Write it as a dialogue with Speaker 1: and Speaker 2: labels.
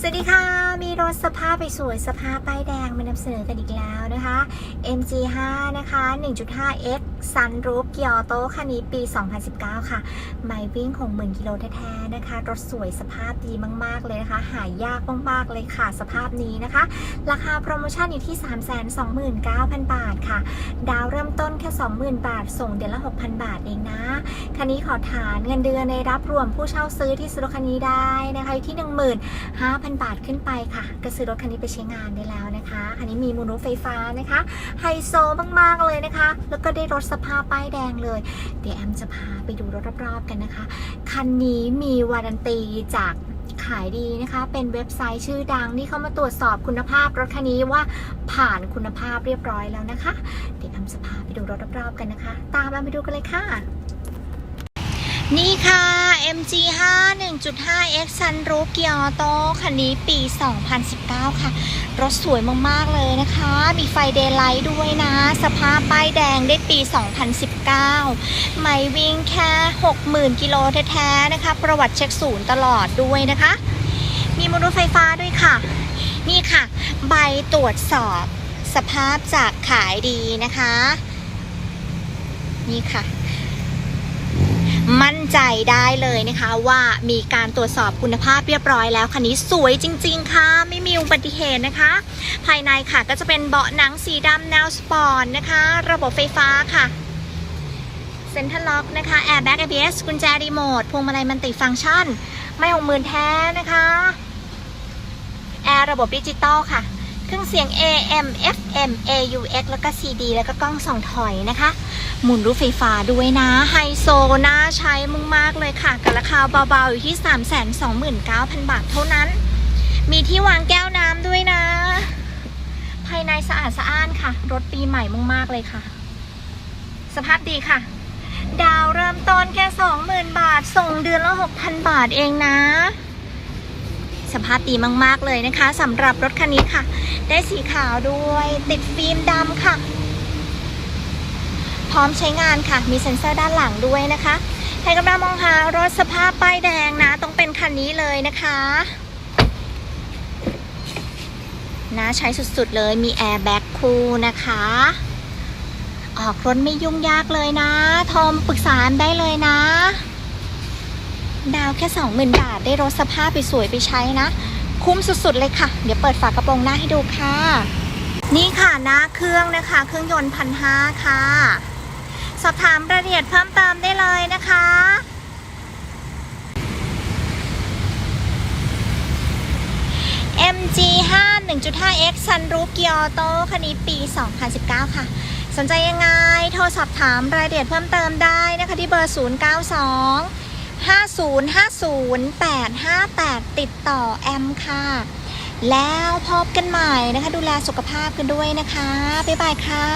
Speaker 1: สวัสดีค่ะ มีรถสภาพไปสวยสภาพป้ายแดงมานำเสนอกันอีกแล้วนะคะ MG5 นะคะ 1.5X Sunroof เกียร์โตคันนี้ปี 2019 ค่ะไม่วิ่งของหมื่นกิโลแท้ๆนะคะ รถสวยสภาพดีมาก ๆ เลยนะคะ หายากมาก ๆ เลยค่ะ สภาพนี้นะคะ ราคาโปรโมชั่นอยู่ที่ 329,000 บาทค่ะ ดาวเริ่มต้นแค่ 20,000 บาท ส่งเดือนละ 6,000 บาทเองนะ คันนี้ขอฐานเงินเดือนในรับรวมผู้เช่าซื้อที่ซื้อรถคันนี้ได้นะคะอยู่ที่ 15,000บาทขึ้นไปค่ะ ก็ซื้อรถคันนี้ไปใช้งานได้แล้วนะคะคันนี้มีมูนไฟฟ้านะคะ ไฮโซมาก ๆ เลยนะคะ แล้วก็ได้รถสภาพป้ายแดงเลย เดี๋ยวแอมจะพาไปดูรถรอบๆกันนะคะ คันนี้มีวารันตีจากขายดีนะคะ เป็นเว็บไซต์ชื่อดังที่เข้ามาตรวจสอบคุณภาพรถคันนี้ว่าผ่านคุณภาพเรียบร้อยแล้วนะคะ เดี๋ยวแอมจะพาไปดูรถรอบๆกันนะคะ ตามแอมไปดูกันเลยค่ะ นี่ค่ะ MG5 1.5X Sunroof Gear Auto คันนี้ปี 2019 ค่ะ รถสวยมาก ๆ เลยนะคะ มีไฟเดย์ไลท์ด้วยนะ สภาพป้ายแดงได้ปี 2019 ไม่วิ่งแค่ 60,000 กิโลแท้ ๆ นะคะ ประวัติเช็คศูนย์ตลอดด้วยนะคะ มีมอเตอร์ไฟฟ้าด้วยค่ะ นี่ค่ะ ใบตรวจสอบสภาพจากขายดีนะคะ นี่ค่ะ มั่นใจได้เลยนะคะว่ามีการตรวจสอบคุณภาพเรียบร้อยแล้วคันนี้สวยจริง ๆ ค่ะ ไม่มีอุบัติเหตุนะคะ ภายในค่ะก็จะเป็นเบาะหนังสีดำแนวสปอร์ตนะคะ ระบบไฟฟ้าค่ะเซ็นทรัลล็อกนะคะแอร์แบ็ก ABS กุญแจรีโมทพวงมาลัยมันติฟังก์ชัน ไม่หกหมื่นแท้นะคะ แอร์ระบบดิจิตอลค่ะ เครื่องเสียง AM FM AUX แล้วก็ CD แล้วก็กล้องส่องถอยนะคะ หมุนรูปไฟฟ้าด้วยนะไฮโซน่าใช้มึงมากเลยค่ะกับราคาเบาๆ อยู่ที่ 329,000 บาทเท่านั้น มีที่วางแก้วน้ำด้วยนะ ภายในสะอาดสะอ้านค่ะ รถปีใหม่มึงมากเลยค่ะ สภาพดีค่ะ ดาวเริ่มต้นแค่ 20,000 บาท ส่งเดือนละ 6,000 บาทเองนะ สภาพดีมาก ๆ เลยนะคะสำหรับรถคันนี้ค่ะ ได้สีขาวด้วยติดฟิล์มดำค่ะ พร้อมใช้งานค่ะ มีเซ็นเซอร์ด้านหลังด้วยนะคะใครกำลังมองหารถสภาพป้ายแดงนะ ต้องเป็นคันนี้เลยนะคะน่าใช้สุด ๆ เลยมีแอร์แบ็กคู่นะคะ ออกรถไม่ยุ่งยากเลยนะ โทรมปรึกษาได้เลยนะ ดาวแค่20,000บาท ได้รถสภาพไปสวยไปใช้นะ คุ้มสุดๆเลยค่ะ เดี๋ยวเปิดฝากระโปรงหน้าให้ดูค่ะ นี่ค่ะหน้าเครื่องนะคะ เครื่องยนต์พันห้าค่ะ สอบถามรายละเอียดเพิ่มเติมได้เลยนะคะ MG5 1.5X Sunroof Gear Auto คันนี้ปี 2019 ค่ะสนใจยังไง โทรสอบถามรายละเอียดเพิ่มเติมได้นะคะที่เบอร์ 092 5050858ติดต่อแอมค่ะ แล้วพบกันใหม่นะคะ ดูแลสุขภาพกันด้วยนะคะ บ๊ายบายค่ะ